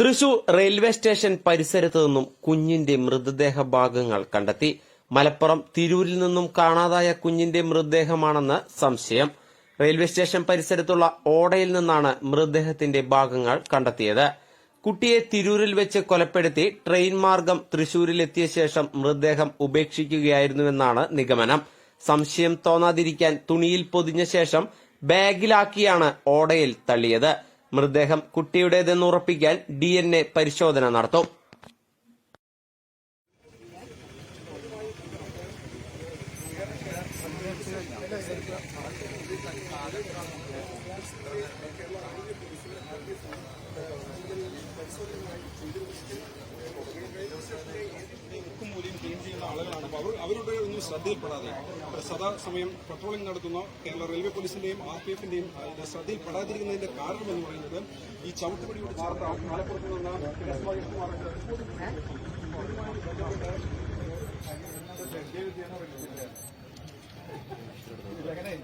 Thrissur railway station പരിസരത്ത് നിന്നും കുഞ്ഞിന്റെ മൃതദേഹ ഭാഗങ്ങൾ കണ്ടെത്തി. മലപ്പുറം തിരൂരിൽ നിന്നും കാണാതായ കുഞ്ഞിന്റെ മൃതദേഹമാണെന്ന് സംശയം. റെയിൽവേ സ്റ്റേഷൻ പരിസരത്തുള്ള ഓടയിൽ നിന്നാണ് മൃതദേഹത്തിന്റെ ഭാഗങ്ങൾ കണ്ടെത്തിയത്. കുട്ടിയെ തിരൂരിൽ വെച്ച് കൊലപ്പെടുത്തി ട്രെയിൻ മാർഗം തൃശൂരിലെത്തിയ ശേഷം മൃതദേഹം ഉപേക്ഷിക്കുകയായിരുന്നുവെന്നാണ് നിഗമനം. സംശയം തോന്നാതിരിക്കാൻ തുണിയിൽ പൊതിഞ്ഞ ശേഷം ബാഗിലാക്കിയാണ് ഓടയിൽ തള്ളിയത്. മൃതദേഹം കുട്ടിയുടേതെന്ന് ഉറപ്പിക്കാൻ ഡി എൻ എ പരിശോധന നടത്തും. അവർ അവരുടെ ഒന്നും ശ്രദ്ധയിൽപ്പെടാതെ സദാസമയം പട്രോളിംഗ് നടത്തുന്ന കേരള റെയിൽവേ പോലീസിന്റെയും ആർ പി എഫിന്റെയും ശ്രദ്ധയിൽപ്പെടാതിരിക്കുന്നതിന്റെ കാരണം എന്ന് പറയുന്നത് ഈ ചവിട്ടുപടിയുടെ വാർത്ത മലപ്പുറത്ത് നിന്ന് ഇതങ്ങനെ